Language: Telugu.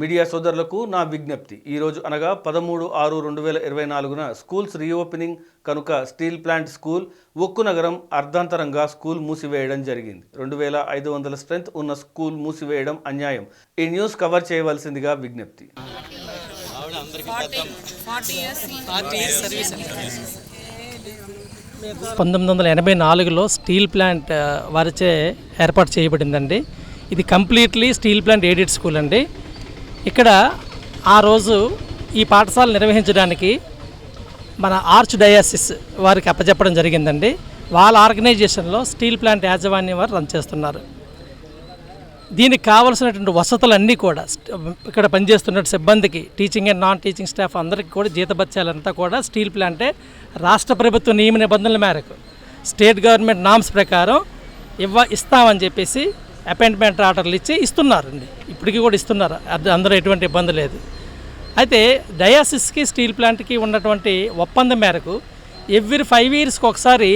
మీడియా సోదరులకు నా విజ్ఞప్తి. ఈరోజు అనగా పదమూడు ఆరు రెండు వేల ఇరవై నాలుగున స్కూల్స్ రీఓపెనింగ్ కనుక స్టీల్ ప్లాంట్ స్కూల్ ఉక్కు నగరం అర్ధాంతరంగా స్కూల్ మూసివేయడం జరిగింది. రెండు వేల ఐదు వందల స్ట్రెంత్ ఉన్న స్కూల్ మూసివేయడం అన్యాయం. ఈ న్యూస్ కవర్ చేయవలసిందిగా విజ్ఞప్తి. పంతొమ్మిది వందల ఎనభై నాలుగులో స్టీల్ ప్లాంట్ వారిచే ఏర్పాటు చేయబడిందండి. ఇది completely steel plant aided school అండి. ఇక్కడ ఆ రోజు ఈ పాఠశాల నిర్వహించడానికి మన ఆర్చ్ డయాసిస్ వారికి అప్పచెప్పడం జరిగిందండి. వాళ్ళ ఆర్గనైజేషన్లో స్టీల్ ప్లాంట్ యాజమాన్యం వారు రన్ చేస్తున్నారు. దీనికి కావలసినటువంటి వసతులన్నీ కూడా ఇక్కడ పనిచేస్తున్న సిబ్బందికి teaching and non teaching staff అందరికీ కూడా జీతభత్యాలంతా కూడా స్టీల్ ప్లాంటే రాష్ట్ర ప్రభుత్వ నియమ నిబంధనల మేరకు స్టేట్ గవర్నమెంట్ నామ్స్ ప్రకారం ఇవ్వ ఇస్తామని చెప్పేసి అపాయింట్మెంట్ ఆర్డర్లు ఇచ్చి ఇస్తున్నారండి. ఇప్పటికీ కూడా ఇస్తున్నారు. అందరూ అందులో ఎటువంటి ఇబ్బంది లేదు. అయితే డయాసిస్కి స్టీల్ ప్లాంట్కి ఉన్నటువంటి ఒప్పందం మేరకు ఎవ్రీ ఫైవ్ ఇయర్స్కి ఒకసారి